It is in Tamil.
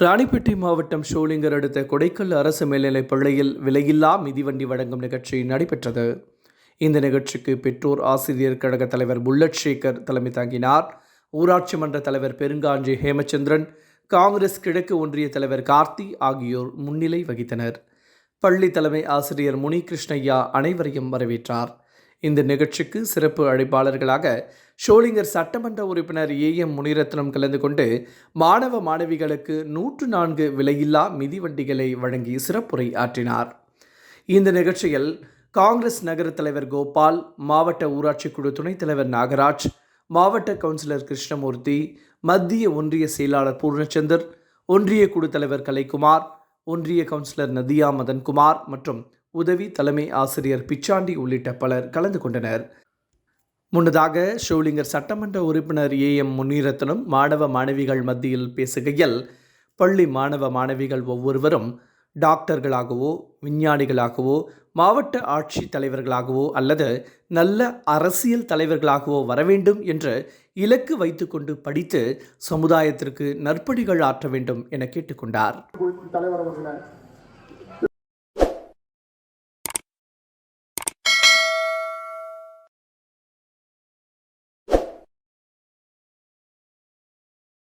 ராணிப்பேட்டை மாவட்டம் ஷோலிங்கர் அடுத்த கொடைக்கல் அரசு மேல்நிலைப் பள்ளியில் விலையில்லா மிதிவண்டி வழங்கும் நிகழ்ச்சி நடைபெற்றது. இந்த நிகழ்ச்சிக்கு பெற்றோர் ஆசிரியர் கழக தலைவர் புல்லட் சேகர் தலைமை தாங்கினார். ஊராட்சி மன்ற தலைவர் பெருங்காஞ்சி ஹேமச்சந்திரன் காங்கிரஸ் கிழக்கு ஒன்றிய தலைவர் கார்த்தி ஆகியோர் முன்னிலை வகித்தனர். பள்ளி தலைமை ஆசிரியர் முனி கிருஷ்ணய்யா அனைவரையும் வரவேற்றார். இந்த நிகழ்ச்சிக்கு சிறப்பு அழைப்பாளர்களாக ஷோலிங்கர் சட்டமன்ற உறுப்பினர் ஏ எம் முனிரத்னம் கலந்து கொண்டு மாணவ மாணவிகளுக்கு நூற்று நான்கு விலையில்லா மிதிவண்டிகளை வழங்கி சிறப்புரை ஆற்றினார். இந்த நிகழ்ச்சியில் காங்கிரஸ் நகர தலைவர் கோபால் மாவட்ட ஊராட்சி குழு துணைத் தலைவர் நாகராஜ் மாவட்ட கவுன்சிலர் கிருஷ்ணமூர்த்தி மத்திய ஒன்றிய செயலாளர் பூர்ணச்சந்தர் ஒன்றிய குழு தலைவர் கலைக்குமார் ஒன்றிய கவுன்சிலர் நதியா மதன்குமார் மற்றும் உதவி தலைமை ஆசிரியர் பிச்சாண்டி உள்ளிட்ட பலர் கலந்து கொண்டனர். முன்னதாக ஷோலிங்கர் சட்டமன்ற உறுப்பினர் ஏ எம் முன்னீரத்தனும் மாணவ மாணவிகள் மத்தியில் பேசுகையில் பள்ளி மாணவ மாணவிகள் ஒவ்வொருவரும் டாக்டர்களாகவோ விஞ்ஞானிகளாகவோ மாவட்ட ஆட்சி தலைவர்களாகவோ அல்லது நல்ல அரசியல் தலைவர்களாகவோ வர வேண்டும் என்று இலக்கு வைத்துக்கொண்டு படித்து சமுதாயத்திற்கு நற்பணிகள் ஆற்ற வேண்டும் என கேட்டுக்கொண்டார் தலைவர்